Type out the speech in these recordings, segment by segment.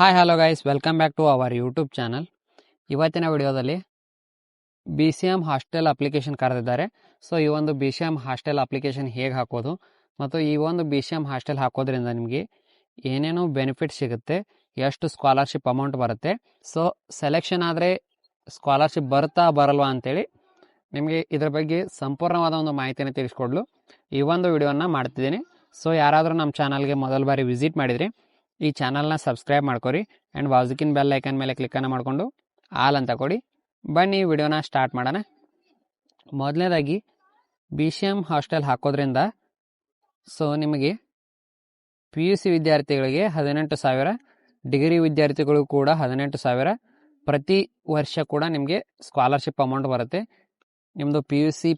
Hi hello guys welcome back to our YouTube channel ಇವತ್ತಿನ ವಿಡಿಯೋದಲ್ಲಿ B C M hostel application ಕರೆದಿದ್ದಾರೆ. So ಈ ಒಂದು B C M hostel application ಹೇಗೆ ಹಾಕೋದು? ಮತ್ತು ಈ ಒಂದು ಬಿ ಸಿ ಎಂ ಹಾಸ್ಟೆಲ್ ಹಾಕೋದ್ರಿಂದ ನಿಮಗೆ ಏನೇನು ಬೆನಿಫಿಟ್ ಸಿಗುತ್ತೆ? ಎಷ್ಟು ಸ್ಕಾಲರ್ಶಿಪ್ ಅಮೌಂಟ್ ಬರುತ್ತೆ? ಸೊ ಸೆಲೆಕ್ಷನ್ ಆದರೆ ಸ್ಕಾಲರ್ಶಿಪ್ ಬರುತ್ತಾ ಬರಲ್ವಾ ಅಂತೇಳಿ ನಿಮಗೆ ಇದರ ಬಗ್ಗೆ ಸಂಪೂರ್ಣವಾದ ಒಂದು ಮಾಹಿತಿಯನ್ನು ತಿಳಿಸ್ಕೊಡ್ಲು. ಈ ಒಂದು ವಿಡಿಯೋನ ಮಾಡ್ತಿದ್ದೀನಿ. ಸೊ ಯಾರಾದರೂ ನಮ್ಮ ಚಾನಲ್ಗೆ ಮೊದಲ ಬಾರಿ ವಿಸಿಟ್ ಮಾಡಿದರೆ ಈ ಚಾನಲ್ನ ಸಬ್ಸ್ಕ್ರೈಬ್ ಮಾಡ್ಕೊರಿ ಆ್ಯಂಡ್ ವಾಜಿಕಿನ್ ಬೆಲ್ ಐಕನ್ ಮೇಲೆ ಕ್ಲಿಕ್ಕನ್ನು ಮಾಡಿಕೊಂಡು ಆಲ್ ಅಂತ ಕೊಡಿ. ಬನ್ನಿ ವಿಡಿಯೋನ ಸ್ಟಾರ್ಟ್ ಮಾಡೋಣ. ಮೊದಲನೇದಾಗಿ ಬಿ ಸಿ ಎಂ ಹಾಸ್ಟೆಲ್ ಹಾಕೋದ್ರಿಂದ ಸೊ, ನಿಮಗೆ ಪಿ ಯು ಸಿ ವಿದ್ಯಾರ್ಥಿಗಳಿಗೆ ಹದಿನೆಂಟು ಸಾವಿರ, ಡಿಗ್ರಿ ವಿದ್ಯಾರ್ಥಿಗಳು ಕೂಡ ಹದಿನೆಂಟು ಸಾವಿರ ಪ್ರತಿ ವರ್ಷ ಕೂಡ ನಿಮಗೆ ಸ್ಕಾಲರ್ಶಿಪ್ ಅಮೌಂಟ್ ಬರುತ್ತೆ. ನಿಮ್ಮದು P U C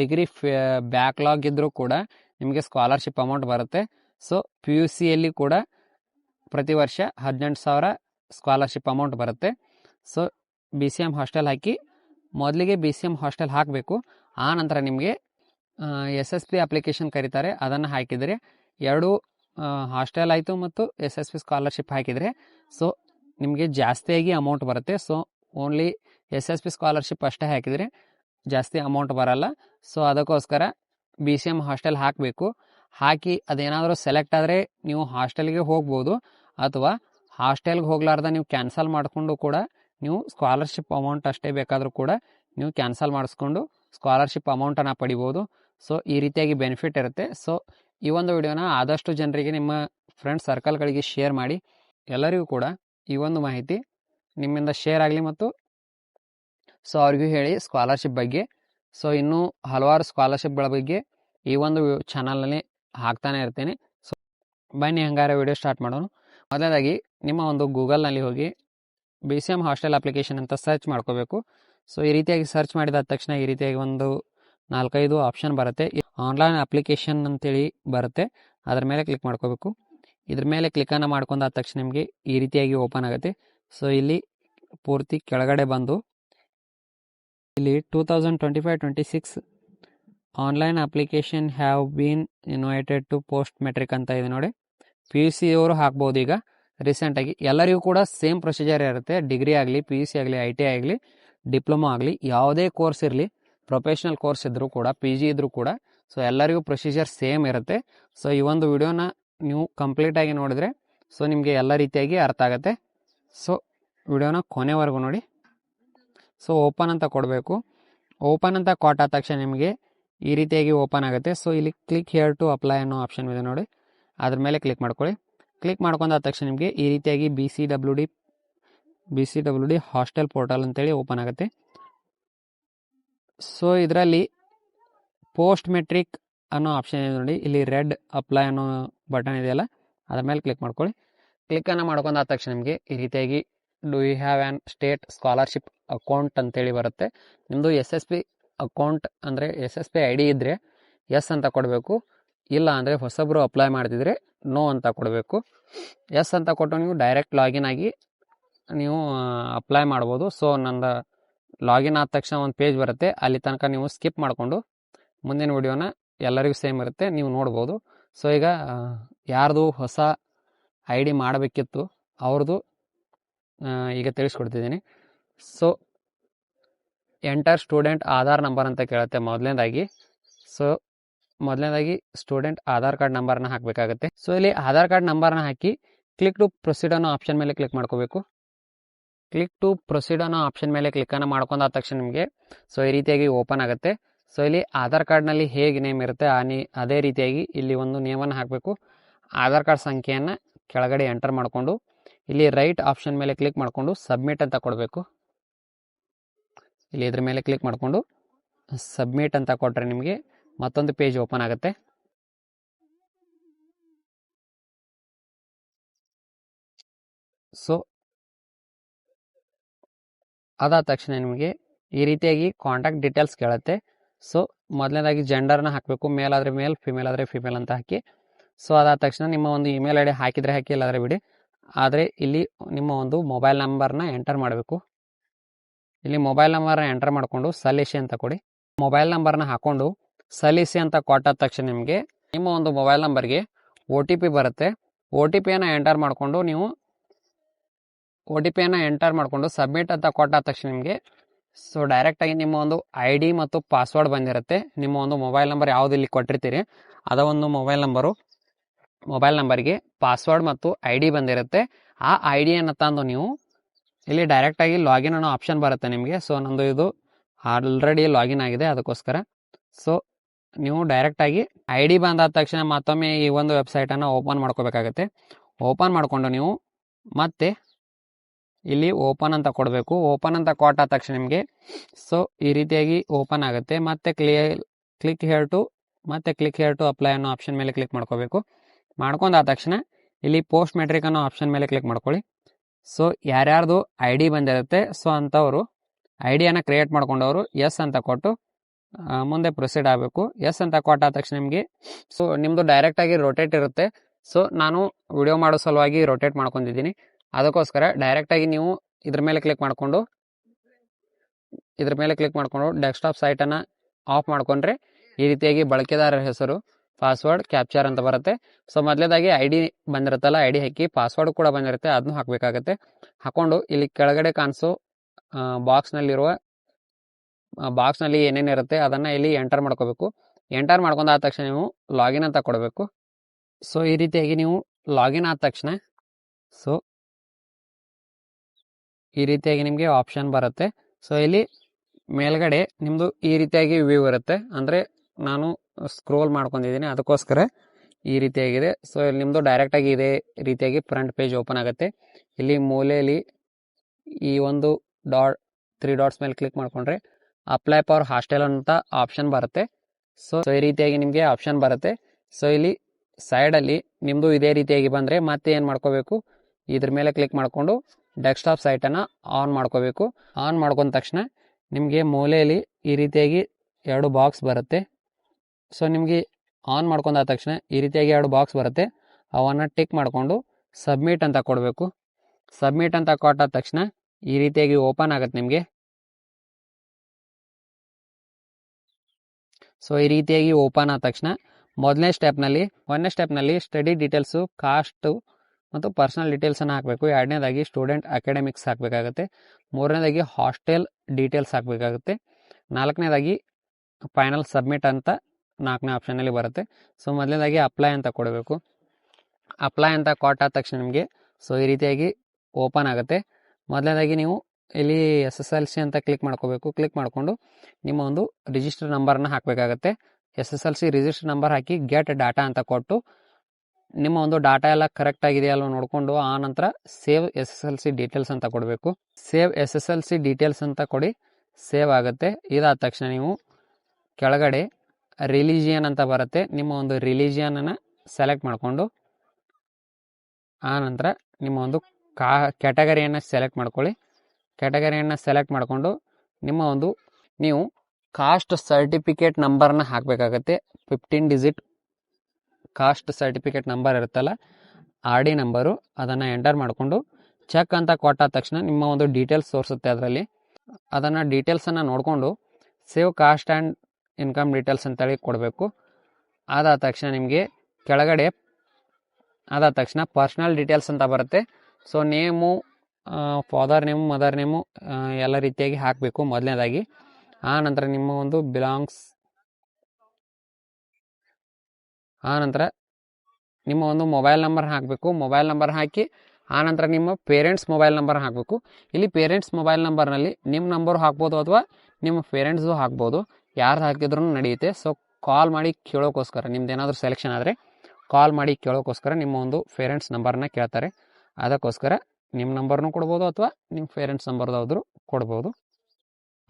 degree backlog ಇದ್ದರೂ ಕೂಡ ನಿಮಗೆ ಸ್ಕಾಲರ್ಶಿಪ್ ಅಮೌಂಟ್ ಬರುತ್ತೆ. ಸೊ ಪಿ ಯು ಸಿಯಲ್ಲಿ ಕೂಡ ಪ್ರತಿ ವರ್ಷ ಹದಿನೆಂಟು ಸಾವಿರ ಸ್ಕಾಲರ್ಶಿಪ್ ಅಮೌಂಟ್ ಬರುತ್ತೆ. So B C M hostel ಹಾಕಿ ಮೊದಲಿಗೆ ಬಿ ಸಿ ಎಂ ಹಾಸ್ಟೆಲ್ ಹಾಕಬೇಕು. ಆ ನಂತರ ನಿಮಗೆ ಎಸ್ ಎಸ್ ಪಿ ಅಪ್ಲಿಕೇಶನ್ ಕರೀತಾರೆ. ಅದನ್ನು ಹಾಕಿದರೆ ಎರಡು ಹಾಸ್ಟೆಲ್ ಆಯಿತು ಮತ್ತು ಎಸ್ ಎಸ್ ಪಿ ಸ್ಕಾಲರ್ಶಿಪ್ ಹಾಕಿದರೆ ಸೊ ನಿಮಗೆ ಜಾಸ್ತಿಯಾಗಿ ಅಮೌಂಟ್ ಬರುತ್ತೆ. So only S S P scholarship ಅಷ್ಟೇ ಹಾಕಿದರೆ ಜಾಸ್ತಿ ಅಮೌಂಟ್ ಬರಲ್ಲ. ಸೊ ಅದಕ್ಕೋಸ್ಕರ ಬಿ ಸಿ ಎಂ ಹಾಸ್ಟೆಲ್ ಹಾಕಬೇಕು. ಹಾಕಿ ಅದೇನಾದರೂ ಸೆಲೆಕ್ಟ್ ಆದರೆ ನೀವು ಹಾಸ್ಟೆಲ್ಗೆ ಹೋಗ್ಬೋದು. ಅಥವಾ ಹಾಸ್ಟೆಲ್ಗೆ ಹೋಗ್ಲಾರ್ದ ನೀವು ಕ್ಯಾನ್ಸಲ್ ಮಾಡಿಕೊಂಡು ಕೂಡ ನೀವು ಸ್ಕಾಲರ್ಶಿಪ್ ಅಮೌಂಟ್ ಅಷ್ಟೇ ಬೇಕಾದರೂ ಕೂಡ ನೀವು ಕ್ಯಾನ್ಸಲ್ ಮಾಡಿಸ್ಕೊಂಡು ಸ್ಕಾಲರ್ಶಿಪ್ ಅಮೌಂಟನ್ನು ಪಡಿಬೋದು. ಸೊ ಈ ರೀತಿಯಾಗಿ ಬೆನಿಫಿಟ್ ಇರುತ್ತೆ. ಸೊ ಈ ಒಂದು ವಿಡಿಯೋನ ಆದಷ್ಟು ಜನರಿಗೆ ನಿಮ್ಮ ಫ್ರೆಂಡ್ ಸರ್ಕಲ್ಗಳಿಗೆ ಶೇರ್ ಮಾಡಿ. ಎಲ್ಲರಿಗೂ ಕೂಡ ಈ ಒಂದು ಮಾಹಿತಿ ನಿಮ್ಮಿಂದ ಶೇರ್ ಆಗಲಿ ಮತ್ತು ಸೊ, ಅವ್ರಿಗೂ ಹೇಳಿ ಸ್ಕಾಲರ್ಶಿಪ್ ಬಗ್ಗೆ. ಸೊ ಇನ್ನೂ ಹಲವಾರು ಸ್ಕಾಲರ್ಶಿಪ್ಗಳ ಬಗ್ಗೆ ಈ ಒಂದು ಚಾನಲ್ನಲ್ಲಿ ಹಾಕ್ತಾನೆ ಇರ್ತೀನಿ. ಸೊ ಬನ್ನಿ ಹಂಗಾರೆ ವಿಡಿಯೋ ಸ್ಟಾರ್ಟ್ ಮಾಡೋಣ. ಮೊದಲನೇದಾಗಿ ನಿಮ್ಮ ಒಂದು ಗೂಗಲ್ನಲ್ಲಿ ಹೋಗಿ B C M hostel application ಅಂತ ಸರ್ಚ್ ಮಾಡ್ಕೋಬೇಕು. ಸೊ ಈ ರೀತಿಯಾಗಿ ಸರ್ಚ್ ಮಾಡಿದ ತಕ್ಷಣ ಈ ರೀತಿಯಾಗಿ ಒಂದು ನಾಲ್ಕೈದು ಆಪ್ಷನ್ ಬರುತ್ತೆ. ಆನ್ಲೈನ್ ಅಪ್ಲಿಕೇಶನ್ ಅಂತೇಳಿ ಬರುತ್ತೆ. ಅದ್ರ ಮೇಲೆ ಕ್ಲಿಕ್ ಮಾಡ್ಕೋಬೇಕು. ಇದ್ರ ಮೇಲೆ ಕ್ಲಿಕ್ಕನ್ನು ಮಾಡ್ಕೊಂಡಾದ ತಕ್ಷಣ ನಿಮಗೆ ಈ ರೀತಿಯಾಗಿ ಓಪನ್ ಆಗುತ್ತೆ. ಸೊ ಇಲ್ಲಿ ಪೂರ್ತಿ ಕೆಳಗಡೆ ಬಂದು ಇಲ್ಲಿ two thousand twenty five, twenty six online application have been invited to post matric ಅಂತ ಇದೆ ನೋಡಿ. ಪಿ ಯು ಸಿ ಅವರು ಹಾಕ್ಬೋದು ಈಗ. ರೀಸೆಂಟಾಗಿ ಎಲ್ಲರಿಗೂ ಕೂಡ ಸೇಮ್ ಪ್ರೊಸೀಜರ್ ಇರುತ್ತೆ. ಡಿಗ್ರಿ ಆಗಲಿ ಪಿ ಯು ಸಿ ಆಗಲಿ ಐ ಟಿ ಆಗಲಿ ಡಿಪ್ಲೊಮಾ ಆಗಲಿ, ಯಾವುದೇ ಕೋರ್ಸ್ ಇರಲಿ ಪ್ರೊಫೆಷ್ನಲ್ ಕೋರ್ಸ್ ಇದ್ದರೂ ಕೂಡ ಪಿ ಜಿ ಇದ್ದರೂ ಕೂಡ ಸೊ ಎಲ್ಲರಿಗೂ ಪ್ರೊಸೀಜರ್ ಸೇಮ್ ಇರುತ್ತೆ. ಸೊ ಈ ಒಂದು ವಿಡಿಯೋನ ನೀವು ಕಂಪ್ಲೀಟಾಗಿ ನೋಡಿದ್ರೆ ಸೊ ನಿಮಗೆ ಎಲ್ಲ ರೀತಿಯಾಗಿ ಅರ್ಥ ಆಗುತ್ತೆ. ಸೊ ವಿಡಿಯೋನ ಕೊನೆವರೆಗೂ ನೋಡಿ. ಸೊ ಓಪನ್ ಅಂತ ಕೊಡಬೇಕು. ಓಪನ್ ಅಂತ ಕೊಟ್ಟಾದ ತಕ್ಷಣ ನಿಮಗೆ ಈ ರೀತಿಯಾಗಿ ಓಪನ್ ಆಗುತ್ತೆ. ಸೊ ಇಲ್ಲಿ ಕ್ಲಿಕ್ ಹಿಯರ್ ಟು ಅಪ್ಲೈ ಅನ್ನೋ ಆಪ್ಷನ್ ಇದೆ ನೋಡಿ. ಅದ್ರ ಮೇಲೆ ಕ್ಲಿಕ್ ಮಾಡ್ಕೊಳ್ಳಿ. ಕ್ಲಿಕ್ ಮಾಡ್ಕೊಂಡಾದ ತಕ್ಷಣ ನಿಮಗೆ ಈ ರೀತಿಯಾಗಿ B C W D B C W D hostel portal ಅಂತೇಳಿ ಓಪನ್ ಆಗುತ್ತೆ. ಸೊ ಇದರಲ್ಲಿ ಪೋಸ್ಟ್ ಮೆಟ್ರಿಕ್ ಅನ್ನೋ ಆಪ್ಷನ್ ಇದೆ ನೋಡಿ. ಇಲ್ಲಿ ರೆಡ್ ಅಪ್ಲೈ ಅನ್ನೋ ಬಟನ್ ಇದೆಯಲ್ಲ, ಅದ್ರ ಮೇಲೆ ಕ್ಲಿಕ್ ಮಾಡ್ಕೊಳ್ಳಿ. ಕ್ಲಿಕ್ಕನ್ನು ಮಾಡ್ಕೊಂಡಾದ ತಕ್ಷಣ ನಿಮಗೆ ಈ ರೀತಿಯಾಗಿ do you have an state scholarship account ಅಂತೇಳಿ ಬರುತ್ತೆ. ನಿಮ್ಮದು ಎಸ್ ಎಸ್ ಪಿ ಅಕೌಂಟ್ ಅಂದರೆ S S P I D ಇದ್ದರೆ ಎಸ್ ಅಂತ ಕೊಡಬೇಕು. ಇಲ್ಲ ಅಂದರೆ ಹೊಸಬ್ರು ಅಪ್ಲೈ ಮಾಡ್ತಿದ್ರೆ ನೋ ಅಂತ ಕೊಡಬೇಕು. ಎಸ್ ಅಂತ ಕೊಟ್ಟು ನೀವು ಡೈರೆಕ್ಟ್ ಲಾಗಿನ್ ಆಗಿ ನೀವು ಅಪ್ಲೈ ಮಾಡ್ಬೋದು. ಸೊ, ನಂದು ಲಾಗಿನ್ ಆದ ತಕ್ಷಣ ಒಂದು ಪೇಜ್ ಬರುತ್ತೆ. ಅಲ್ಲಿ ತನಕ ನೀವು ಸ್ಕಿಪ್ ಮಾಡಿಕೊಂಡು ಮುಂದಿನ ವಿಡಿಯೋನ ಎಲ್ಲರಿಗೂ ಸೇಮ್ ಇರುತ್ತೆ. ನೀವು ನೋಡ್ಬೋದು. ಸೊ, ಈಗ ಯಾರ್ದು ಹೊಸ ಐ ಡಿ ಮಾಡಬೇಕಿತ್ತು ಅವ್ರದ್ದು ಈಗ ತಿಳಿಸ್ಕೊಡ್ತಿದ್ದೀನಿ. So enter student Aadhaar number ಅಂತ ಕೇಳುತ್ತೆ ಮೊದಲನೇದಾಗಿ. ಸೊ ಮೊದಲನೇದಾಗಿ ಸ್ಟೂಡೆಂಟ್ ಆಧಾರ್ ಕಾರ್ಡ್ ನಂಬರ್ನ ಹಾಕಬೇಕಾಗುತ್ತೆ. ಸೊ ಇಲ್ಲಿ ಆಧಾರ್ ಕಾರ್ಡ್ ನಂಬರ್ನ ಹಾಕಿ ಕ್ಲಿಕ್ ಟು ಪ್ರೊಸೀಡ್ ಅನ್ನೋ ಆಪ್ಷನ್ ಮೇಲೆ ಕ್ಲಿಕ್ ಮಾಡ್ಕೋಬೇಕು. ಕ್ಲಿಕ್ ಟು ಪ್ರೊಸೀಡ್ ಅನ್ನೋ ಆಪ್ಷನ್ ಮೇಲೆ ಕ್ಲಿಕ್ಕನ್ನು ಮಾಡ್ಕೊಂಡಾದ ತಕ್ಷಣ ನಿಮಗೆ ಸೊ, ಈ ರೀತಿಯಾಗಿ ಓಪನ್ ಆಗುತ್ತೆ. ಸೊ ಇಲ್ಲಿ ಆಧಾರ್ ಕಾರ್ಡ್ನಲ್ಲಿ ಹೇಗೆ ನೇಮ್ ಇರುತ್ತೆ, ಆ ನೀ, ಅದೇ ರೀತಿಯಾಗಿ ಇಲ್ಲಿ ಒಂದು ನೇಮನ್ನು ಹಾಕಬೇಕು. ಆಧಾರ್ ಕಾರ್ಡ್ ಸಂಖ್ಯೆಯನ್ನು ಕೆಳಗಡೆ ಎಂಟರ್ ಮಾಡಿಕೊಂಡು, ಇಲ್ಲಿ ರೈಟ್ ಆಪ್ಷನ್ ಮೇಲೆ ಕ್ಲಿಕ್ ಮಾಡಿಕೊಂಡು ಸಬ್ಮಿಟ್ ಅಂತ ಕೊಡಬೇಕು. ಇಲ್ಲಿ ಇದ್ರ ಮೇಲೆ ಕ್ಲಿಕ್ ಮಾಡಿಕೊಂಡು ಸಬ್ಮಿಟ್ ಅಂತ ಕೊಟ್ಟರೆ ನಿಮಗೆ ಮತ್ತೊಂದು ಪೇಜ್ ಓಪನ್ ಆಗುತ್ತೆ. ಸೊ ಅದಾದ ತಕ್ಷಣ ನಿಮಗೆ ಈ ರೀತಿಯಾಗಿ ಕಾಂಟ್ಯಾಕ್ಟ್ ಡೀಟೇಲ್ಸ್ ಕೇಳುತ್ತೆ. ಸೊ ಮೊದಲನೇದಾಗಿ ಜೆಂಡರ್ನ ಹಾಕಬೇಕು ಮೇಲ್ ಆದರೆ ಮೇಲ್ ಫಿಮೇಲ್ ಆದರೆ ಫಿಮೇಲ್ ಅಂತ ಹಾಕಿ. ಸೊ ಅದಾದ ತಕ್ಷಣ ನಿಮ್ಮ ಒಂದು ಇಮೇಲ್ ಐ ಡಿ ಹಾಕಿದರೆ ಹಾಕಿ, ಇಲ್ಲಾದರೆ ಬಿಡಿ. ಆದರೆ ಇಲ್ಲಿ ನಿಮ್ಮ ಒಂದು ಮೊಬೈಲ್ ನಂಬರ್ನ ಎಂಟರ್ ಮಾಡಬೇಕು. ಇಲ್ಲಿ ಮೊಬೈಲ್ ನಂಬರ್ನ ಎಂಟರ್ ಮಾಡಿಕೊಂಡು ಸಲ್ಲಿಸಿ ಅಂತ ಕೊಡಿ. ಮೊಬೈಲ್ ನಂಬರ್ನ ಹಾಕ್ಕೊಂಡು ಸಲ್ಲಿಸಿ ಅಂತ ಕೊಟ್ಟಾದ ತಕ್ಷಣ ನಿಮಗೆ ನಿಮ್ಮ ಒಂದು ಮೊಬೈಲ್ ನಂಬರ್ಗೆ ಒ ಟಿ ಪಿ ಬರುತ್ತೆ. ಒ ಟಿ ಪಿಯನ್ನು ಎಂಟರ್ ಮಾಡಿಕೊಂಡು ನೀವು ಒ ಟಿ ಪಿಯನ್ನು ಎಂಟರ್ ಮಾಡಿಕೊಂಡು ಸಬ್ಮಿಟ್ ಅಂತ ಕೊಟ್ಟಾದ ತಕ್ಷಣ ನಿಮಗೆ ಸೊ ಡೈರೆಕ್ಟಾಗಿ ನಿಮ್ಮ ಒಂದು ಐ ಡಿ ಮತ್ತು ಪಾಸ್ವರ್ಡ್ ಬಂದಿರುತ್ತೆ. ನಿಮ್ಮ ಒಂದು ಮೊಬೈಲ್ ನಂಬರ್ ಯಾವುದು ಇಲ್ಲಿ ಕೊಟ್ಟಿರ್ತೀರಿ, ಅದ ಒಂದು ಮೊಬೈಲ್ ನಂಬರು ಮೊಬೈಲ್ ನಂಬರ್ಗೆ ಪಾಸ್ವರ್ಡ್ ಮತ್ತು ಐ ಡಿ ಬಂದಿರುತ್ತೆ. ಆ ಐ ಡಿಯನ್ನು ತಂದು ನೀವು ಇಲ್ಲಿ ಡೈರೆಕ್ಟಾಗಿ ಲಾಗಿನ್ ಅನ್ನೋ ಆಪ್ಷನ್ ಬರುತ್ತೆ ನಿಮಗೆ. ಸೊ ನಂದು ಇದು ಆಲ್ರೆಡಿ ಲಾಗಿನ್ ಆಗಿದೆ, ಅದಕ್ಕೋಸ್ಕರ. ಸೊ ನೀವು ಡೈರೆಕ್ಟಾಗಿ ಐ ಡಿ ಬಂದಾದ ತಕ್ಷಣ ಮತ್ತೊಮ್ಮೆ ಈ ಒಂದು ವೆಬ್ಸೈಟನ್ನು ಓಪನ್ ಮಾಡ್ಕೋಬೇಕಾಗತ್ತೆ. ಓಪನ್ ಮಾಡಿಕೊಂಡು ನೀವು ಮತ್ತೆ ಇಲ್ಲಿ ಓಪನ್ ಅಂತ ಕೊಡಬೇಕು. ಓಪನ್ ಅಂತ ಕೊಟ್ಟಾದ ತಕ್ಷಣ ನಿಮಗೆ ಸೊ ಈ ರೀತಿಯಾಗಿ ಓಪನ್ ಆಗುತ್ತೆ. ಮತ್ತೆ ಕ್ಲಿಯರ್ ಕ್ಲಿಕ್ ಹೇರ್ ಟು ಮತ್ತೆ ಕ್ಲಿಕ್ ಹೇರ್ ಟು ಅಪ್ಲೈ ಅನ್ನೋ ಆಪ್ಷನ್ ಮೇಲೆ ಕ್ಲಿಕ್ ಮಾಡ್ಕೋಬೇಕು. ಮಾಡ್ಕೊಂಡಾದ ತಕ್ಷಣ ಇಲ್ಲಿ ಪೋಸ್ಟ್ ಮೆಟ್ರಿಕ್ ಅನ್ನೋ ಆಪ್ಷನ್ ಮೇಲೆ ಕ್ಲಿಕ್ ಮಾಡ್ಕೊಳ್ಳಿ. ಸೊ ಯಾರ್ಯಾರ್ದು ಐ ಡಿ ಬಂದಿರುತ್ತೆ ಸೊ ಅಂಥವರು ಐ ಡಿಯನ್ನು ಕ್ರಿಯೇಟ್ ಮಾಡ್ಕೊಂಡವರು ಎಸ್ ಅಂತ ಕೊಟ್ಟು ಮುಂದೆ ಪ್ರೊಸೀಡ್ ಆಗಬೇಕು. ಎಸ್ ಅಂತ ಕೊಟ್ಟಾದ ತಕ್ಷಣ ನಿಮಗೆ ಸೊ ನಿಮ್ಮದು ಡೈರೆಕ್ಟಾಗಿ ರೊಟೇಟ್ ಇರುತ್ತೆ. ಸೊ ನಾನು ವಿಡಿಯೋ ಮಾಡೋ ಸಲುವಾಗಿ ರೊಟೇಟ್ ಮಾಡ್ಕೊಂಡಿದ್ದೀನಿ. ಅದಕ್ಕೋಸ್ಕರ ಡೈರೆಕ್ಟಾಗಿ ನೀವು ಇದ್ರ ಮೇಲೆ ಕ್ಲಿಕ್ ಮಾಡಿಕೊಂಡು, ಇದ್ರ ಮೇಲೆ ಕ್ಲಿಕ್ ಮಾಡಿಕೊಂಡು ಡೆಸ್ಕ್ಟಾಪ್ ಸೈಟನ್ನು ಆಫ್ ಮಾಡ್ಕೊಂಡ್ರೆ ಈ ರೀತಿಯಾಗಿ ಬಳಕೆದಾರರ ಹೆಸರು ಪಾಸ್ವರ್ಡ್ ಕ್ಯಾಪ್ಚರ್ ಅಂತ ಬರುತ್ತೆ. ಸೊ ಮೊದಲೇದಾಗಿ ಐ ಡಿ ಬಂದಿರುತ್ತಲ್ಲ ಐ ಡಿ ಹಾಕಿ ಪಾಸ್ವರ್ಡ್ ಕೂಡ ಬಂದಿರುತ್ತೆ ಅದನ್ನು ಹಾಕಬೇಕಾಗತ್ತೆ. ಹಾಕೊಂಡು ಇಲ್ಲಿ ಕೆಳಗಡೆ ಕಾಣಿಸೋ ಬಾಕ್ಸ್ನಲ್ಲಿರುವ ಬಾಕ್ಸ್ನಲ್ಲಿ ಏನೇನಿರುತ್ತೆ ಅದನ್ನು ಇಲ್ಲಿ ಎಂಟರ್ ಮಾಡ್ಕೋಬೇಕು. ಎಂಟರ್ ಮಾಡ್ಕೊಂಡಾದ ತಕ್ಷಣ ನೀವು ಲಾಗಿನ್ ಅಂತ ಕೊಡಬೇಕು. ಸೊ ಈ ರೀತಿಯಾಗಿ ನೀವು ಲಾಗಿನ್ ಆದ ತಕ್ಷಣ ಸೊ ಈ ರೀತಿಯಾಗಿ ನಿಮಗೆ ಆಪ್ಷನ್ ಬರುತ್ತೆ. ಸೊ ಇಲ್ಲಿ ಮೇಲ್ಗಡೆ ನಿಮ್ಮದು ಈ ರೀತಿಯಾಗಿ ವ್ಯೂ ಇರುತ್ತೆ. ಅಂದರೆ, ನಾನು ಸ್ಕ್ರೋಲ್ ಮಾಡ್ಕೊಂಡಿದ್ದೀನಿ ಅದಕ್ಕೋಸ್ಕರ ಈ ರೀತಿಯಾಗಿದೆ. ಸೊ ಇಲ್ಲಿ ನಿಮ್ಮದು ಡೈರೆಕ್ಟಾಗಿ ಇದೇ ರೀತಿಯಾಗಿ ಫ್ರಂಟ್ ಪೇಜ್ ಓಪನ್ ಆಗುತ್ತೆ. ಇಲ್ಲಿ ಮೂಲೆಯಲ್ಲಿ ಈ ಒಂದು ಡಾಟ್ ತ್ರೀ ಡಾಟ್ಸ್ ಮೇಲೆ ಕ್ಲಿಕ್ ಮಾಡಿಕೊಂಡ್ರೆ ಅಪ್ಲೈ ಫಾರ್ ಹಾಸ್ಟೆಲ್ ಅಂತ ಆಪ್ಷನ್ ಬರುತ್ತೆ. ಸೊ ಈ ರೀತಿಯಾಗಿ ನಿಮಗೆ ಆಪ್ಷನ್ ಬರುತ್ತೆ. ಸೊ ಇಲ್ಲಿ ಸೈಡಲ್ಲಿ ನಿಮ್ಮದು ಇದೇ ರೀತಿಯಾಗಿ ಬಂದರೆ ಮತ್ತೆ ಏನು ಮಾಡ್ಕೋಬೇಕು? ಇದ್ರ ಮೇಲೆ ಕ್ಲಿಕ್ ಮಾಡಿಕೊಂಡು ಡೆಸ್ಕ್ಟಾಪ್ ಸೈಟನ್ನು ಆನ್ ಮಾಡ್ಕೋಬೇಕು. ಆನ್ ಮಾಡ್ಕೊಂಡ ತಕ್ಷಣ ನಿಮಗೆ ಮೂಲೆಯಲ್ಲಿ ಈ ರೀತಿಯಾಗಿ ಎರಡು ಬಾಕ್ಸ್ ಬರುತ್ತೆ. ಸೊ ನಿಮಗೆ ಆನ್ ಮಾಡ್ಕೊಂಡಾದ ತಕ್ಷಣ ಈ ರೀತಿಯಾಗಿ ಎರಡು ಬಾಕ್ಸ್ ಬರುತ್ತೆ. ಅವನ್ನು ಟಿಕ್ ಮಾಡಿಕೊಂಡು ಸಬ್ಮಿಟ್ ಅಂತ ಕೊಡಬೇಕು. ಸಬ್ಮಿಟ್ ಅಂತ ಕೊಟ್ಟಾದ ತಕ್ಷಣ ಈ ರೀತಿಯಾಗಿ ಓಪನ್ ಆಗುತ್ತೆ ನಿಮಗೆ. ಸೊ ಈ ರೀತಿಯಾಗಿ ಓಪನ್ ಆದ ತಕ್ಷಣ ಮೊದಲನೇ ಸ್ಟೆಪ್ನಲ್ಲಿ ಒಂದನೇ ಸ್ಟೆಪ್ನಲ್ಲಿ ಸ್ಟಡಿ ಡೀಟೇಲ್ಸು ಕಾಸ್ಟು ಮತ್ತು ಪರ್ಸನಲ್ ಡೀಟೇಲ್ಸನ್ನು ಹಾಕಬೇಕು. ಎರಡನೇದಾಗಿ ಸ್ಟೂಡೆಂಟ್ ಅಕಾಡೆಮಿಕ್ಸ್ ಹಾಕಬೇಕಾಗುತ್ತೆ. ಮೂರನೇದಾಗಿ ಹಾಸ್ಟೆಲ್ ಡೀಟೇಲ್ಸ್ ಹಾಕಬೇಕಾಗುತ್ತೆ. ನಾಲ್ಕನೇದಾಗಿ ಫೈನಲ್ ಸಬ್ಮಿಟ್ ಅಂತ ನಾಲ್ಕನೇ ಆಪ್ಷನಲ್ಲಿ ಬರುತ್ತೆ. ಸೊ ಮೊದಲನೇದಾಗಿ ಅಪ್ಲೈ ಅಂತ ಕೊಡಬೇಕು. ಅಪ್ಲೈ ಅಂತ ಕೊಟ್ಟಾದ ತಕ್ಷಣ ನಿಮಗೆ ಸೊ ಈ ರೀತಿಯಾಗಿ ಓಪನ್ ಆಗುತ್ತೆ. ಮೊದಲನೇದಾಗಿ ನೀವು ಇಲ್ಲಿ ಎಸ್ ಎಸ್ ಎಲ್ ಸಿ ಅಂತ ಕ್ಲಿಕ್ ಮಾಡ್ಕೋಬೇಕು. ಕ್ಲಿಕ್ ಮಾಡಿಕೊಂಡು ನಿಮ್ಮ ಒಂದು ರಿಜಿಸ್ಟರ್ ನಂಬರ್ನ ಹಾಕಬೇಕಾಗತ್ತೆ. S S L C register number ಹಾಕಿ ಗೆಟ್ ಡಾಟಾ ಅಂತ ಕೊಟ್ಟು ನಿಮ್ಮ ಒಂದು ಡಾಟಾ ಎಲ್ಲ ಕರೆಕ್ಟ್ ಆಗಿದೆಯಲ್ಲ ನೋಡಿಕೊಂಡು ಆ ನಂತರ save S S L C details ಅಂತ ಕೊಡಬೇಕು. Save S S L C details ಅಂತ ಕೊಡಿ. ಸೇವ್ ಆಗುತ್ತೆ. ಇದಾದ ತಕ್ಷಣ ನೀವು ಕೆಳಗಡೆ ರಿಲಿಜಿಯನ್ ಅಂತ ಬರುತ್ತೆ. ನಿಮ್ಮ ಒಂದು ರಿಲಿಜಿಯನನ್ನು ಸೆಲೆಕ್ಟ್ ಮಾಡಿಕೊಂಡು, ಆ ನಂತರ ನಿಮ್ಮ ಒಂದು ಕಾ, ಕ್ಯಾಟಗರಿಯನ್ನು ಸೆಲೆಕ್ಟ್ ಮಾಡ್ಕೊಳ್ಳಿ. ಕ್ಯಾಟಗರಿಯನ್ನು ಸೆಲೆಕ್ಟ್ ಮಾಡಿಕೊಂಡು, ನಿಮ್ಮ ಒಂದು, ನೀವು ಕಾಸ್ಟ್ ಸರ್ಟಿಫಿಕೇಟ್ ನಂಬರ್ನ ಹಾಕಬೇಕಾಗತ್ತೆ. Fifteen digit caste certificate number ಇರುತ್ತಲ್ಲ, ಆರ್ ಡಿ ನಂಬರು ಅದನ್ನು ಎಂಟರ್ ಮಾಡಿಕೊಂಡು, ಚೆಕ್ ಅಂತ ಕೊಟ್ಟಾದ ತಕ್ಷಣ ನಿಮ್ಮ ಒಂದು ಡೀಟೇಲ್ಸ್ ತೋರಿಸುತ್ತೆ ಅದರಲ್ಲಿ. ಅದನ್ನು ಡೀಟೇಲ್ಸನ್ನು ನೋಡಿಕೊಂಡು, save caste and income details ಅಂತೇಳಿ ಕೊಡಬೇಕು. ಅದಾದ ತಕ್ಷಣ ನಿಮಗೆ ಕೆಳಗಡೆ ಅದಾದ ತಕ್ಷಣ ಪರ್ಸ್ನಲ್ ಡೀಟೇಲ್ಸ್ ಅಂತ ಬರುತ್ತೆ. So name father name mother name ಎಲ್ಲ ರೀತಿಯಾಗಿ ಹಾಕಬೇಕು ಮೊದಲನೇದಾಗಿ. ಆ ನಂತರ ನಿಮ್ಮ ಒಂದು ಬಿಲಾಂಗ್ಸ್ ಆ ನಂತರ ನಿಮ್ಮ ಒಂದು ಮೊಬೈಲ್ ನಂಬರ್ ಹಾಕಬೇಕು. ಮೊಬೈಲ್ ನಂಬರ್ ಹಾಕಿ, ಆ ನಂತರ ನಿಮ್ಮ ಪೇರೆಂಟ್ಸ್ ಮೊಬೈಲ್ ನಂಬರ್ ಹಾಕಬೇಕು. ಇಲ್ಲಿ ಪೇರೆಂಟ್ಸ್ ಮೊಬೈಲ್ ನಂಬರ್ನಲ್ಲಿ ನಿಮ್ಮ ನಂಬರು ಹಾಕ್ಬೋದು ಅಥವಾ ನಿಮ್ಮ ಪೇರೆಂಟ್ಸು ಹಾಕ್ಬೋದು. ಯಾರ್ದು ಹಾಕಿದ್ರೂ ನಡೆಯುತ್ತೆ. ಸೊ ಕಾಲ್ ಮಾಡಿ ಕೇಳೋಕ್ಕೋಸ್ಕರ ನಿಮ್ದು ಏನಾದರೂ ಸೆಲೆಕ್ಷನ್ ಆದರೆ ಕಾಲ್ ಮಾಡಿ ಕೇಳೋಕ್ಕೋಸ್ಕರ ನಿಮ್ಮ ಒಂದು ಪೇರೆಂಟ್ಸ್ ನಂಬರ್ನ ಕೇಳ್ತಾರೆ. ಅದಕ್ಕೋಸ್ಕರ ನಿಮ್ಮ ನಂಬರ್ನೂ ಕೊಡ್ಬೋದು ಅಥವಾ ನಿಮ್ಮ ಪೇರೆಂಟ್ಸ್ ನಂಬರ್ದಾದ್ರು ಕೊಡ್ಬೋದು.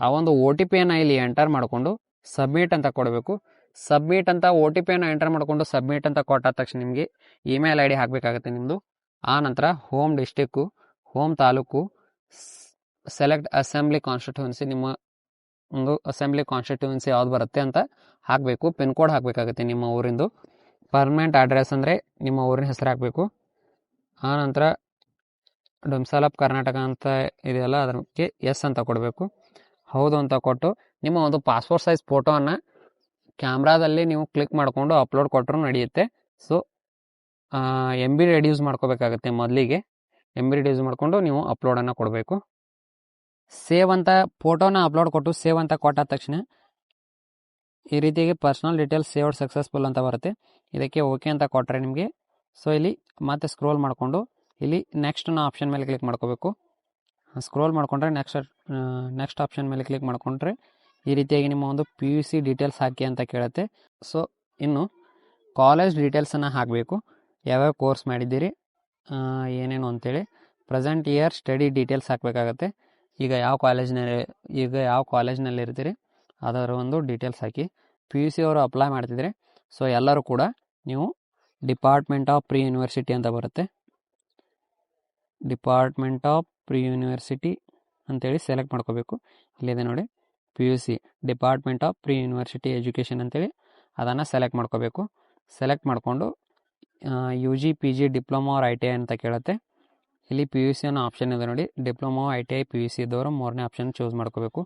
ಆ ಒಂದು ಒ ಟಿ ಪಿಯನ್ನು ಇಲ್ಲಿ ಎಂಟರ್ ಮಾಡಿಕೊಂಡು ಸಬ್ಮಿಟ್ ಅಂತ ಕೊಡಬೇಕು. ಸಬ್ಮಿಟ್ ಅಂತ ಒ ಟಿ ಪಿಯನ್ನು ಎಂಟರ್ ಮಾಡಿಕೊಂಡು ಸಬ್ಮಿಟ್ ಅಂತ ಕೊಟ್ಟಾದ ತಕ್ಷಣ ನಿಮಗೆ ಇಮೇಲ್ ಐ ಡಿ ಹಾಕಬೇಕಾಗುತ್ತೆ ನಿಮ್ಮದು ಆ ನಂತರ home district home taluk select assembly constituency ನಿಮ್ಮ ಒಂದು ಅಸೆಂಬ್ಲಿ ಕಾನ್ಸ್ಟಿಟ್ಯೂನ್ಸಿ ಯಾವ್ದು ಬರುತ್ತೆ ಅಂತ ಹಾಕಬೇಕು. ಪಿನ್ ಕೋಡ್ ಹಾಕಬೇಕಾಗುತ್ತೆ ನಿಮ್ಮ ಊರಿಂದು. ಪರ್ಮನೆಂಟ್ ಅಡ್ರೆಸ್ ಅಂದರೆ ನಿಮ್ಮ ಊರಿನ ಹೆಸರು ಹಾಕಬೇಕು. ಆ ನಂತರ ಡೊಮ್ಸಾಲ್ ಆಫ್ ಕರ್ನಾಟಕ ಅಂತ ಇದೆಯಲ್ಲ, ಅದಕ್ಕೆ ಎಸ್ ಅಂತ ಕೊಡಬೇಕು. ಹೌದು ಅಂತ ಕೊಟ್ಟು ನಿಮ್ಮ ಒಂದು ಪಾಸ್ಪೋರ್ಟ್ ಸೈಜ್ ಫೋಟೋವನ್ನು ಕ್ಯಾಮ್ರಾದಲ್ಲಿ ನೀವು ಕ್ಲಿಕ್ ಮಾಡಿಕೊಂಡು ಅಪ್ಲೋಡ್ ಕೊಟ್ಟರು ನಡೆಯುತ್ತೆ. ಸೊ ಎಂ ಬಿ ರೆಡ್ಯೂಸ್ ಮಾಡ್ಕೋಬೇಕಾಗುತ್ತೆ ಮೊದಲಿಗೆ. ಎಂ ಬಿ ರೆಡ್ಯೂಸ್ ಮಾಡಿಕೊಂಡು ನೀವು ಅಪ್ಲೋಡನ್ನು ಕೊಡಬೇಕು. ಸೇವ್ ಅಂತ ಫೋಟೋನ ಅಪ್ಲೋಡ್ ಕೊಟ್ಟು ಸೇವ್ ಅಂತ ಕೊಟ್ಟಾದ ತಕ್ಷಣ ಈ ರೀತಿಯಾಗಿ ಪರ್ಸ್ನಲ್ ಡೀಟೇಲ್ಸ್ ಸೇವ್ಡ್ ಸಕ್ಸಸ್ಫುಲ್ ಅಂತ ಬರುತ್ತೆ. ಇದಕ್ಕೆ ಓಕೆ ಅಂತ ಕೊಟ್ಟರೆ ನಿಮಗೆ. ಸೊ, ಇಲ್ಲಿ ಮತ್ತೆ ಸ್ಕ್ರೋಲ್ ಮಾಡಿಕೊಂಡು ಇಲ್ಲಿ ನೆಕ್ಸ್ಟ್ ಅನ್ನೋ ಆಪ್ಷನ್ ಮೇಲೆ ಕ್ಲಿಕ್ ಮಾಡ್ಕೋಬೇಕು. ಸ್ಕ್ರೋಲ್ ಮಾಡಿಕೊಂಡ್ರೆ ನೆಕ್ಸ್ಟ್ ನೆಕ್ಸ್ಟ್ ಆಪ್ಷನ್ ಮೇಲೆ ಕ್ಲಿಕ್ ಮಾಡಿಕೊಂಡ್ರೆ ಈ ರೀತಿಯಾಗಿ ನಿಮ್ಮ ಒಂದು ಪಿ ಯು ಸಿ ಡೀಟೇಲ್ಸ್ ಹಾಕಿ ಅಂತ ಕೇಳುತ್ತೆ. ಸೊ, ಇನ್ನು ಕಾಲೇಜ್ ಡೀಟೇಲ್ಸನ್ನು ಹಾಕಬೇಕು. ಯಾವ್ಯಾವ ಕೋರ್ಸ್ ಮಾಡಿದ್ದೀರಿ ಏನೇನು ಅಂತೇಳಿ. ಪ್ರೆಸೆಂಟ್ ಇಯರ್ ಸ್ಟಡಿ ಡೀಟೇಲ್ಸ್ ಹಾಕಬೇಕಾಗತ್ತೆ. ಈಗ ಯಾವ ಕಾಲೇಜ್ನಲ್ಲಿ, ಈಗ ಯಾವ ಕಾಲೇಜ್ನಲ್ಲಿ ಇರ್ತೀರಿ? ಅದರ ಒಂದು ಡೀಟೇಲ್ಸ್ ಹಾಕಿ. ಪಿ ಯು ಸಿ ಅವರು ಅಪ್ಲೈ ಮಾಡ್ತಿದ್ರೆ ಸೊ ಎಲ್ಲರೂ ಕೂಡ ನೀವು ಡಿಪಾರ್ಟ್ಮೆಂಟ್ ಆಫ್ ಪ್ರಿ ಯೂನಿವರ್ಸಿಟಿ ಅಂತ ಬರುತ್ತೆ. ಡಿಪಾರ್ಟ್ಮೆಂಟ್ ಆಫ್ ಪ್ರಿ ಯೂನಿವರ್ಸಿಟಿ ಅಂತೇಳಿ ಸೆಲೆಕ್ಟ್ ಮಾಡ್ಕೋಬೇಕು. ಇಲ್ಲಿದೆ ನೋಡಿ P U C department of pre university education ಅಂತೇಳಿ ಅದನ್ನು ಸೆಲೆಕ್ಟ್ ಮಾಡ್ಕೋಬೇಕು. ಸೆಲೆಕ್ಟ್ ಮಾಡಿಕೊಂಡು U G P G diploma R I T I ಅಂತ ಕೇಳುತ್ತೆ. ಇಲ್ಲಿ ಪಿ ಯು ಸಿ ಅನ್ನೋ ಆಪ್ಷನ್ ಇದೆ ನೋಡಿ. Diploma I T I P U C ಇದ್ದವರು ಮೂರನೇ ಆಪ್ಷನ್ ಚೂಸ್ ಮಾಡ್ಕೋಬೇಕು.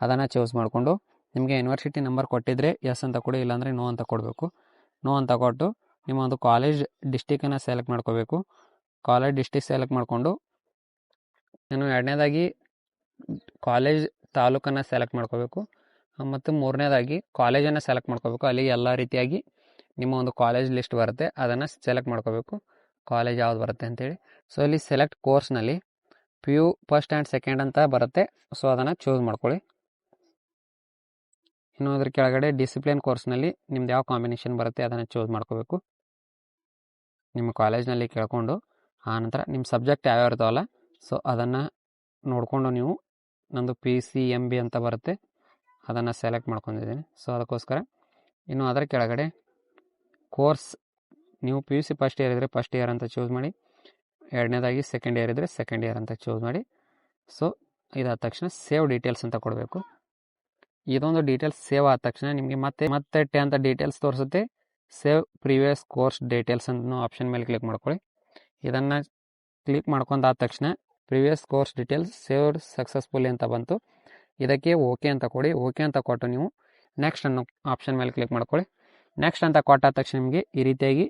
ಅದನ್ನು ಚೂಸ್ ಮಾಡಿಕೊಂಡು ನಿಮಗೆ ಯೂನಿವರ್ಸಿಟಿ ನಂಬರ್ ಕೊಟ್ಟಿದ್ರೆ ಎಸ್ ಅಂತ ಕೊಡಿ, ಇಲ್ಲಾಂದರೆ ನೋ ಅಂತ ಕೊಡಬೇಕು. ನೋ ಅಂತ ಕೊಟ್ಟು ನಿಮ್ಮ ಒಂದು ಕಾಲೇಜ್ ಡಿಸ್ಟಿಕನ್ನು ಸೆಲೆಕ್ಟ್ ಮಾಡ್ಕೋಬೇಕು. ಕಾಲೇಜ್ ಡಿಸ್ಟಿಕ್ ಸೆಲೆಕ್ಟ್ ಮಾಡಿಕೊಂಡು ನಾನು ಎರಡನೇದಾಗಿ ಕಾಲೇಜ್ ತಾಲೂಕನ್ನು ಸೆಲೆಕ್ಟ್ ಮಾಡ್ಕೋಬೇಕು. ಮತ್ತು ಮೂರನೇದಾಗಿ ಕಾಲೇಜನ್ನು ಸೆಲೆಕ್ಟ್ ಮಾಡ್ಕೋಬೇಕು. ಅಲ್ಲಿ ಎಲ್ಲ ರೀತಿಯಾಗಿ ನಿಮ್ಮ ಒಂದು ಕಾಲೇಜ್ ಲಿಸ್ಟ್ ಬರುತ್ತೆ. ಅದನ್ನು ಸೆಲೆಕ್ಟ್ ಮಾಡ್ಕೋಬೇಕು. ಕಾಲೇಜ್ ಯಾವ್ದು ಬರುತ್ತೆ ಅಂತೇಳಿ. ಸೊ ಇಲ್ಲಿ ಸೆಲೆಕ್ಟ್ ಕೋರ್ಸ್ನಲ್ಲಿ P U first and second ಅಂತ ಬರುತ್ತೆ. ಸೊ ಅದನ್ನು ಚೂಸ್ ಮಾಡ್ಕೊಳ್ಳಿ. ಇನ್ನು ಅದ್ರ ಕೆಳಗಡೆ ಡಿಸಿಪ್ಲಿನ್ ಕೋರ್ಸ್ನಲ್ಲಿ ನಿಮ್ದು ಯಾವ ಕಾಂಬಿನೇಷನ್ ಬರುತ್ತೆ ಅದನ್ನು ಚೂಸ್ ಮಾಡ್ಕೋಬೇಕು. ನಿಮ್ಮ ಕಾಲೇಜ್ನಲ್ಲಿ ಕೇಳ್ಕೊಂಡು ಆನಂತರ ನಿಮ್ಮ ಸಬ್ಜೆಕ್ಟ್ ಯಾವ್ಯಾವ ಇರ್ತಾವಲ್ಲ ಸೊ ಅದನ್ನು ನೋಡಿಕೊಂಡು ನೀವು ನಂದು ಪಿ ಸಿ ಎಂ ಬಿ ಅಂತ ಬರುತ್ತೆ, ಅದನ್ನು ಸೆಲೆಕ್ಟ್ ಮಾಡ್ಕೊಂಡಿದ್ದೀನಿ. ಸೊ ಅದಕ್ಕೋಸ್ಕರ ಇನ್ನು ಅದರ ಕೆಳಗಡೆ ಕೋರ್ಸ್ ನೀವು P U C first year ಇದ್ದರೆ ಫಸ್ಟ್ ಇಯರ್ ಅಂತ ಚೂಸ್ ಮಾಡಿ, ಎರಡನೇದಾಗಿ ಸೆಕೆಂಡ್ ಇಯರ್ ಇದ್ದರೆ ಸೆಕೆಂಡ್ ಇಯರ್ ಅಂತ ಚೂಸ್ ಮಾಡಿ. ಸೊ ಇದಾದ ತಕ್ಷಣ ಸೇವ್ ಡೀಟೇಲ್ಸ್ ಅಂತ ಕೊಡಬೇಕು. ಇದೊಂದು ಡೀಟೇಲ್ಸ್ ಸೇವ್ ಆದ ತಕ್ಷಣ ನಿಮಗೆ ಮತ್ತೆ ಮತ್ತೆ ಟೆ ಅಂತ ಡೀಟೇಲ್ಸ್ ತೋರಿಸುತ್ತೆ. ಸೇವ್ ಪ್ರೀವಿಯಸ್ ಕೋರ್ಸ್ ಡೀಟೇಲ್ಸ್ ಅನ್ನೋ ಆಪ್ಷನ್ ಮೇಲೆ ಕ್ಲಿಕ್ ಮಾಡ್ಕೊಳ್ಳಿ. ಇದನ್ನು ಕ್ಲಿಕ್ ಮಾಡ್ಕೊಂಡಾದ ತಕ್ಷಣ previous course details save successfully ಅಂತ ಬಂತು. ಇದಕ್ಕೆ ಓಕೆ ಅಂತ ಕೊಡಿ. ಓಕೆ ಅಂತ ಕೊಟ್ಟು ನೀವು ನೆಕ್ಸ್ಟ್ ಅನ್ನೋ ಆಪ್ಷನ್ ಮೇಲೆ ಕ್ಲಿಕ್ ಮಾಡ್ಕೊಳ್ಳಿ. ನೆಕ್ಸ್ಟ್ ಅಂತ ಕೊಟ್ಟಾದ ತಕ್ಷಣ ನಿಮಗೆ ಈ ರೀತಿಯಾಗಿ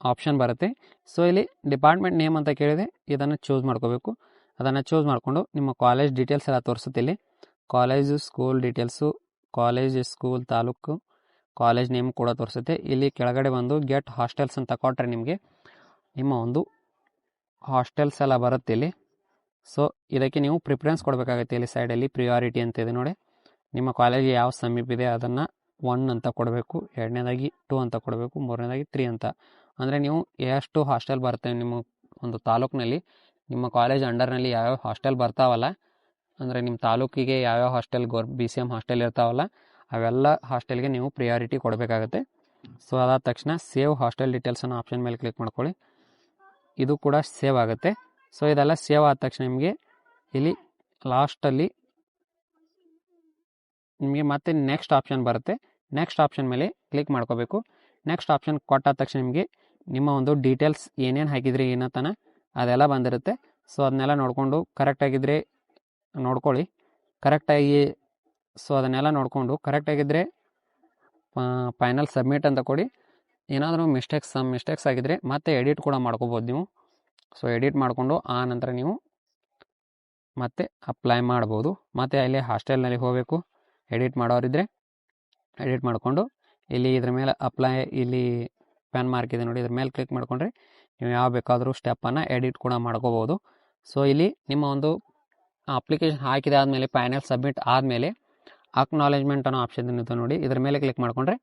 ಆಪ್ಷನ್ ಬರುತ್ತೆ. ಸೊ ಇಲ್ಲಿ ಡಿಪಾರ್ಟ್ಮೆಂಟ್ ನೇಮ್ ಅಂತ ಕೇಳಿದೆ ಇದನ್ನು ಚೂಸ್ ಮಾಡ್ಕೋಬೇಕು. ಅದನ್ನು ಚೂಸ್ ಮಾಡಿಕೊಂಡು ನಿಮ್ಮ ಕಾಲೇಜ್ ಡೀಟೇಲ್ಸ್ ಎಲ್ಲ ತೋರಿಸುತ್ತೆ ಇಲ್ಲಿ. College school details college school taluk college name ಕೂಡ ತೋರಿಸುತ್ತೆ. ಇಲ್ಲಿ ಕೆಳಗಡೆ ಬಂದು ಗೆಟ್ ಹಾಸ್ಟೆಲ್ಸ್ ಅಂತ ಕೊಟ್ಟರೆ ನಿಮಗೆ ನಿಮ್ಮ ಒಂದು ಹಾಸ್ಟೆಲ್ಸ್ ಎಲ್ಲ ಬರುತ್ತೆ ಇಲ್ಲಿ. ಸೊ ಇದಕ್ಕೆ ನೀವು ಪ್ರಿಫರೆನ್ಸ್ ಕೊಡಬೇಕಾಗುತ್ತೆ ಇಲ್ಲಿ ಸೈಡಲ್ಲಿ ಪ್ರಿಯಾರಿಟಿ ಅಂತ ಇದೆ ನೋಡಿ. ನಿಮ್ಮ ಕಾಲೇಜ್ ಯಾವ ಸಮೀಪ ಇದೆ, ಅದನ್ನು ಒನ್ ಅಂತ ಕೊಡಬೇಕು, ಎರಡನೇದಾಗಿ ಟೂ ಅಂತ ಕೊಡಬೇಕು, ಮೂರನೇದಾಗಿ ತ್ರೀ ಅಂತ. ಅಂದರೆ ನೀವು ಎಷ್ಟು ಹಾಸ್ಟೆಲ್ ಬರ್ತೇವೆ ನಿಮ್ಮ ಒಂದು ತಾಲೂಕಿನಲ್ಲಿ. ನಿಮ್ಮ ಕಾಲೇಜ್ ಅಂಡರ್ನಲ್ಲಿ ಯಾವ್ಯಾವ ಹಾಸ್ಟೆಲ್ ಬರ್ತಾವಲ್ಲ, ಅಂದರೆ ನಿಮ್ಮ ತಾಲೂಕಿಗೆ ಯಾವ್ಯಾವ ಹಾಸ್ಟೆಲ್ ಗೋರ್ ಬಿ ಸಿ ಎಂ ಹಾಸ್ಟೆಲ್ ಇರ್ತಾವಲ್ಲ, ಅವೆಲ್ಲ ಹಾಸ್ಟೆಲ್ಗೆ ನೀವು ಪ್ರಿಯಾರಿಟಿ ಕೊಡಬೇಕಾಗುತ್ತೆ. ಸೊ ಅದಾದ ತಕ್ಷಣ ಸೇವ್ ಹಾಸ್ಟೆಲ್ ಡೀಟೇಲ್ಸ್ ಅನ್ನೋ ಆಪ್ಷನ್ ಮೇಲೆ ಕ್ಲಿಕ್ ಮಾಡ್ಕೊಳ್ಳಿ. ಇದು ಕೂಡ ಸೇವ್ ಆಗುತ್ತೆ. ಸೊ ಇದೆಲ್ಲ ಸೇವ್ ಆದ ತಕ್ಷಣ ನಿಮಗೆ ಇಲ್ಲಿ ಲಾಸ್ಟಲ್ಲಿ ನಿಮಗೆ ಮತ್ತೆ ನೆಕ್ಸ್ಟ್ ಆಪ್ಷನ್ ಬರುತ್ತೆ. ನೆಕ್ಸ್ಟ್ ಆಪ್ಷನ್ ಮೇಲೆ ಕ್ಲಿಕ್ ಮಾಡ್ಕೋಬೇಕು. ನೆಕ್ಸ್ಟ್ ಆಪ್ಷನ್ ಕೊಟ್ಟಾದ ತಕ್ಷಣ ನಿಮಗೆ ನಿಮ್ಮ ಒಂದು ಡೀಟೇಲ್ಸ್ ಏನೇನು ಹಾಕಿದ್ರಿ ಏನತನ ಅದೆಲ್ಲ ಬಂದಿರುತ್ತೆ. ಸೊ ಅದನ್ನೆಲ್ಲ ನೋಡಿಕೊಂಡು ಕರೆಕ್ಟಾಗಿದ್ದರೆ ನೋಡ್ಕೊಳ್ಳಿ. ಕರೆಕ್ಟಾಗಿ ಸೊ ಅದನ್ನೆಲ್ಲ ನೋಡಿಕೊಂಡು ಕರೆಕ್ಟಾಗಿದ್ದರೆ ಫೈನಲ್ ಸಬ್ಮಿಟ್ ಅಂತ ಕೊಡಿ. ಏನಾದರೂ ಮಿಸ್ಟೇಕ್ಸ್ ಸಮ್ ಮಿಸ್ಟೇಕ್ಸ್ ಆಗಿದ್ದರೆ ಮತ್ತೆ ಎಡಿಟ್ ಕೂಡ ಮಾಡ್ಕೋಬೋದು ನೀವು. ಸೊ ಎಡಿಟ್ ಮಾಡಿಕೊಂಡು ಆ ನಂತರ ನೀವು ಮತ್ತೆ ಅಪ್ಲೈ ಮಾಡ್ಬೋದು. ಮತ್ತು ಅಲ್ಲಿ ಹಾಸ್ಟೆಲ್ನಲ್ಲಿ ಹೋಗಬೇಕು. ಎಡಿಟ್ ಮಾಡೋರಿದ್ದರೆ ಎಡಿಟ್ ಮಾಡಿಕೊಂಡು ಇಲ್ಲಿ ಇದ್ರ ಮೇಲೆ ಅಪ್ಲೈ ಇಲ್ಲಿ ಪ್ಯಾನ್ ಮಾರ್ಕ್ ಇದೆ ನೋಡಿ, ಇದ್ರ ಮೇಲೆ ಕ್ಲಿಕ್ ಮಾಡಿಕೊಂಡ್ರೆ ನೀವು ಯಾವ ಬೇಕಾದರೂ ಸ್ಟೆಪ್ಪನ್ನು ಎಡಿಟ್ ಕೂಡ ಮಾಡ್ಕೋಬೋದು. ಸೊ, ಇಲ್ಲಿ ನಿಮ್ಮ ಒಂದು ಅಪ್ಲಿಕೇಶನ್ ಹಾಕಿದ ಆದಮೇಲೆ, ಪ್ಯಾನೆಲ್ ಸಬ್ಮಿಟ್ ಆದಮೇಲೆ ಅಕ್ನಾಲೆಜ್ಮೆಂಟ್ ಅನ್ನೋ ಆಪ್ಷನ್ ಇದೆ ನೋಡಿ, ಇದ್ರ ಮೇಲೆ ಕ್ಲಿಕ್ ಮಾಡಿಕೊಂಡ್ರೆ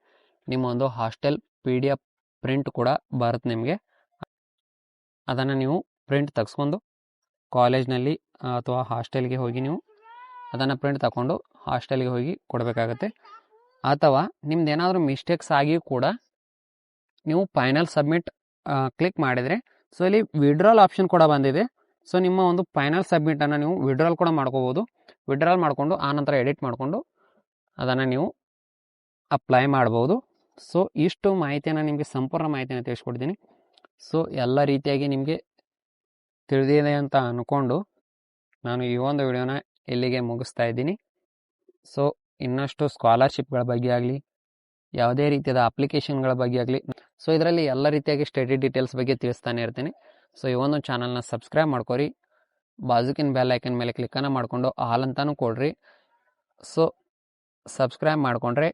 ನಿಮ್ಮ ಒಂದು hostel P D F print ಕೂಡ ಬರುತ್ತೆ ನಿಮಗೆ. ಅದನ್ನು ನೀವು ಪ್ರಿಂಟ್ ತೆಗೆಸ್ಕೊಂಡು ಕಾಲೇಜ್ನಲ್ಲಿ ಅಥವಾ ಹಾಸ್ಟೆಲ್ಗೆ ಹೋಗಿ ನೀವು ಅದನ್ನು ಪ್ರಿಂಟ್ ತಗೊಂಡು ಹಾಸ್ಟೆಲ್ಗೆ ಹೋಗಿ ಕೊಡಬೇಕಾಗತ್ತೆ. ಅಥವಾ ನಿಮ್ದು ಏನಾದರೂ ಮಿಸ್ಟೇಕ್ಸ್ ಆಗಿಯೂ ಕೂಡ ನೀವು ಫೈನಲ್ ಸಬ್ಮಿಟ್ ಕ್ಲಿಕ್ ಮಾಡಿದರೆ ಸೊ ಇಲ್ಲಿ ವಿಡ್ರಾಲ್ ಆಪ್ಷನ್ ಕೂಡ ಬಂದಿದೆ. ಸೊ ನಿಮ್ಮ ಒಂದು ಫೈನಲ್ ಸಬ್ಮಿಟನ್ನು ನೀವು ವಿಡ್ರಾಲ್ ಕೂಡ ಮಾಡ್ಕೋಬೋದು. ವಿಡ್ರಾಲ್ ಮಾಡಿಕೊಂಡು ಆನಂತರ ಎಡಿಟ್ ಮಾಡಿಕೊಂಡು ಅದನ್ನು ನೀವು ಅಪ್ಲೈ ಮಾಡ್ಬೋದು. ಸೊ ಇಷ್ಟು ಮಾಹಿತಿಯನ್ನು ನಿಮಗೆ ಸಂಪೂರ್ಣ ಮಾಹಿತಿಯನ್ನು ತಿಳಿಸ್ಕೊಡ್ತೀನಿ. ಸೊ ಎಲ್ಲ ರೀತಿಯಾಗಿ ನಿಮಗೆ ತಿಳಿದಿದೆ ಅಂತ ಅಂದ್ಕೊಂಡು ನಾನು ಈ ಒಂದು ವಿಡಿಯೋನ ಇಲ್ಲಿಗೆ ಮುಗಿಸ್ತಾ ಇದ್ದೀನಿ. ಸೊ ಇನ್ನಷ್ಟು ಸ್ಕಾಲರ್ಶಿಪ್ಗಳ ಬಗ್ಗೆ ಆಗಲಿ, ಯಾವುದೇ ರೀತಿಯಾದ ಅಪ್ಲಿಕೇಶನ್ಗಳ ಬಗ್ಗೆ ಆಗಲಿ ಸೊ ಇದರಲ್ಲಿ ಎಲ್ಲ ರೀತಿಯಾಗಿ ಸ್ಟಡಿ ಡೀಟೇಲ್ಸ್ ಬಗ್ಗೆ ತಿಳಿಸ್ತಾನೆ ಇರ್ತೀನಿ. ಸೊ ಈ ಒಂದು ಚಾನಲ್ನ ಸಬ್ಸ್ಕ್ರೈಬ್ ಮಾಡ್ಕೊರಿ. ಬಾಜುಕಿನ ಬೆಲ್ ಐಕನ್ ಮೇಲೆ ಕ್ಲಿಕ್ಕನ್ನು ಮಾಡಿಕೊಂಡು ಆಲ್ ಅಂತಾನು ಕೊಡ್ರಿ. ಸೊ ಸಬ್ಸ್ಕ್ರೈಬ್ ಮಾಡಿಕೊಂಡ್ರೆ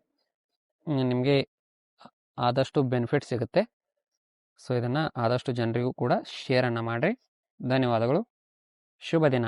ನಿಮಗೆ ಆದಷ್ಟು ಬೆನಿಫಿಟ್ ಸಿಗುತ್ತೆ. ಸೊ ಇದನ್ನು ಆದಷ್ಟು ಜನರಿಗೂ ಕೂಡ ಶೇರನ್ನು ಮಾಡಿರಿ. ಧನ್ಯವಾದಗಳು. ಶುಭ ದಿನ.